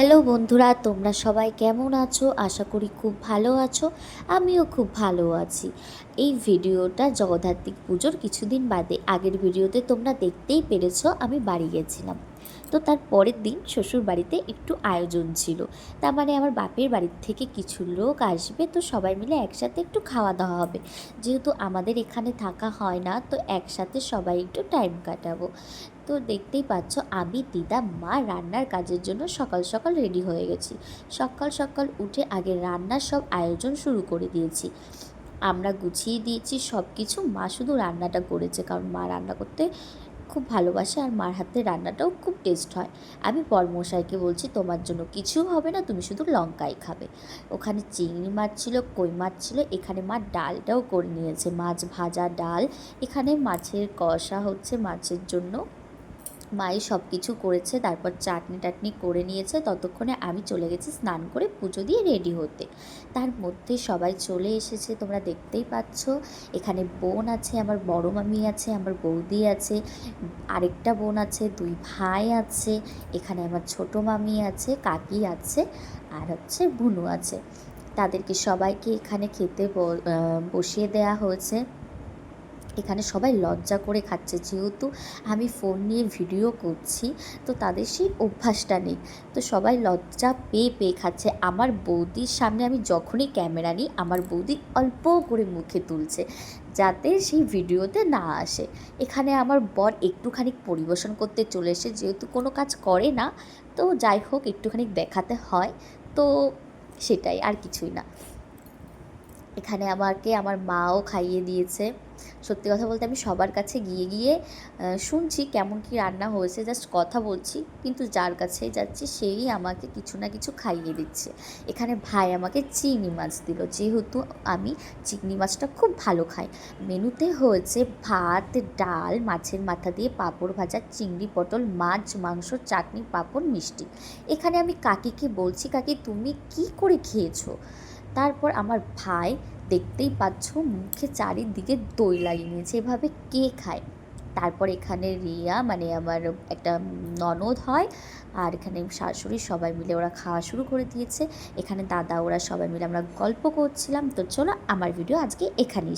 Hello বন্ধুরা, তোমরা সবাই কেমন আছো? আশা করি খুব ভালো আছো। আমিও খুব ভালো আছি। এই ভিডিওটা জগদ্ধাত্রী পুজোর কিছুদিন বাদে আগের ভিডিওতে তোমরা দেখতেই পেরেছ, আমি বাড়ি গেছিলাম। তো তার পরের দিন শ্বশুর বাড়িতে একটু আয়োজন ছিল। তার মানে আমার বাপের বাড়ির থেকে কিছু লোক আসবে, তো সবাই মিলে একসাথে একটু খাওয়া দাওয়া হবে। যেহেতু আমাদের এখানে থাকা হয় না, তো একসাথে সবাই একটু টাইম কাটাবো। তো দেখতেই পাচ্ছ, আমি, দিদা, মা রান্নার কাজের জন্য সকাল সকাল রেডি হয়ে গেছি। সকাল সকাল উঠে আগে রান্নার সব আয়োজন শুরু করে দিয়েছি। আমরা গুছিয়ে দিয়েছি সব কিছু মা শুধু রান্নাটা করেছে, কারণ মা রান্না করতে খুব ভালোবাসে আর মার হাতের রান্নাটাও খুব টেস্ট হয়। আমি বরমশাইকে বলছি, তোমার জন্য কিছু হবে না, তুমি শুধু লঙ্কাই খাবে। ওখানে চিংড়ি মাছ ছিল, কই মাছ ছিল, এখানে মা ডালটাও করে নিয়েছে। মাছ ভাজা ডাল, এখানে মাছের কষা হচ্ছে মাছের জন্য। মাই সব কিছু করেছে, তারপর চাটনি টাটনি করে নিয়েছে। ততক্ষণে আমি চলে গেছি স্নান করে পুজো দিয়ে রেডি হতে। তার মধ্যে সবাই চলে এসেছে, তোমরা দেখতেই পাচ্ছ। এখানে বোন আছে, আমার বড় মামি আছে, আমার বৌদি আছে, আরেকটা বোন আছে, দুই ভাই আছে, এখানে আমার ছোট মামি আছে, কাকি আছে, আর হচ্ছে বুনু আছে। তাদেরকে সবাইকে এখানে খেতে বসিয়ে দেওয়া হয়েছে। এখানে সবাই লজ্জা করে খাচ্ছে। যেহেতু আমি ফোন নিয়ে ভিডিও করছি, তো তাদের সেই অভ্যাসটা নেই। তো সবাই লজ্জা পেয়ে পেয়ে খাচ্ছে। আমার বৌদির সামনে আমি যখনই ক্যামেরা নিই, আমার বৌদি অল্প করে মুখে তুলছে, যাতে সেই ভিডিওতে না আসে। এখানে আমার বর একটুখানি পরিবেশন করতে চলে এসে যেহেতু কোনো কাজ করে না, তো যাই হোক, একটুখানি দেখাতে হয়। তো সেটাই, আর কিছুই না। এখানে আমাকে, আমার মাও খাইয়ে দিয়েছে। সত্যি কথা বলতে আমি সবার কাছে গিয়ে গিয়ে শুনছি কেমন কি রান্না হয়েছে, জাস্ট কথা বলছি। কিন্তু যার কাছে যাচ্ছি, সেই আমাকে কিছু না কিছু খাইয়ে দিচ্ছে। এখানে ভাই আমাকে চিংড়ি মাছ দিল। যেহেতু আমি চিংড়ি মাছটা খুব ভালো খাই। মেনুতে হয়েছে ভাত, ডাল, মাছের মাথা দিয়ে পাঁপড় ভাজা, চিংড়ি পটল, মাছ, মাংস, চাটনি, পাঁপড়, মিষ্টি। এখানে আমি কাকিকে বলছি, কাকি, তুমি কি করে খেয়েছো? তারপর আমার ভাই দেখতেই পাচ্ছ মুখে চারিদিকে দই লাগিয়ে নিয়েছে, এভাবে কে খায়? তারপর এখানে রিয়া মানে আমার একটা ননদ হয়, আর এখানে শাশুড়ি সবাই মিলে ওরা খাওয়া শুরু করে দিয়েছে। এখানে দাদা ওরা সবাই মিলে আমরা গল্প করছিলাম। তো চলো আমার ভিডিও আজকে এখানেই